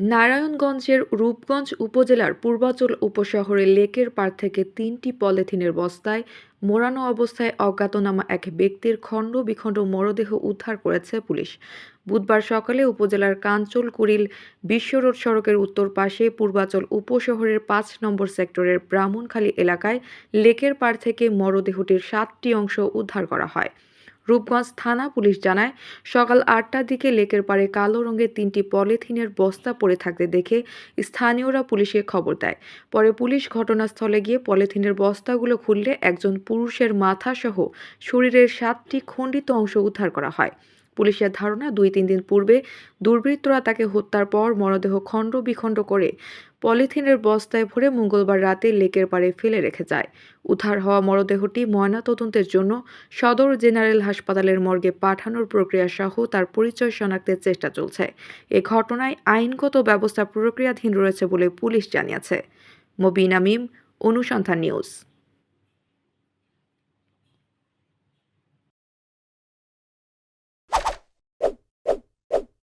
নারায়ণগঞ্জের রূপগঞ্জ উপজেলার পূর্বাচল উপশহরে লেকের পাড় থেকে তিনটি পলিথিনের বস্তায় মোড়ানো অবস্থায় অজ্ঞাতনামা এক ব্যক্তির খণ্ড বিখণ্ড মরদেহ উদ্ধার করেছে পুলিশ। বুধবার সকালে উপজেলার কাঞ্চল কুড়িল বিশ্ব রোড সড়কের উত্তর পাশে পূর্বাচল উপশহরের পাঁচ নম্বর সেক্টরের ব্রাহ্মণখালী এলাকায় লেকের পাড় থেকে মরদেহটির সাতটি অংশ উদ্ধার করা হয়। রূপগঞ্জ থানা পুলিশ জানায়, সকাল আটটার দিকে লেকের পাড়ে কালো রঙের তিনটি পলিথিনের বস্তা পড়ে থাকতে দেখে স্থানীয়রা পুলিশে খবর দেয়। পরে পুলিশ ঘটনাস্থলে গিয়ে পলিথিনের বস্তাগুলো খুললে একজন পুরুষের মাথাসহ শরীরের সাতটি খণ্ডিত অংশ উদ্ধার করা হয়। পুলিশের ধারণা দুই তিন দিন পূর্বে দুর্বৃত্তরা তাকে হত্যার পর মরদেহ খণ্ড বিখণ্ড করে পলিথিনের বস্তায় ভরে মঙ্গলবার রাতে লেকের পাড়ে ফেলে রেখে যায়। উদ্ধার হওয়া মরদেহটি ময়নাতদন্তের জন্য সদর জেনারেল হাসপাতালের মর্গে পাঠানোর প্রক্রিয়া সহ তার পরিচয় শনাক্তের চেষ্টা চলছে। এ ঘটনায় আইনগত ব্যবস্থা প্রক্রিয়াধীন রয়েছে বলে পুলিশ জানিয়েছে। মবিন আমিম, অনুসন্ধান নিউজ।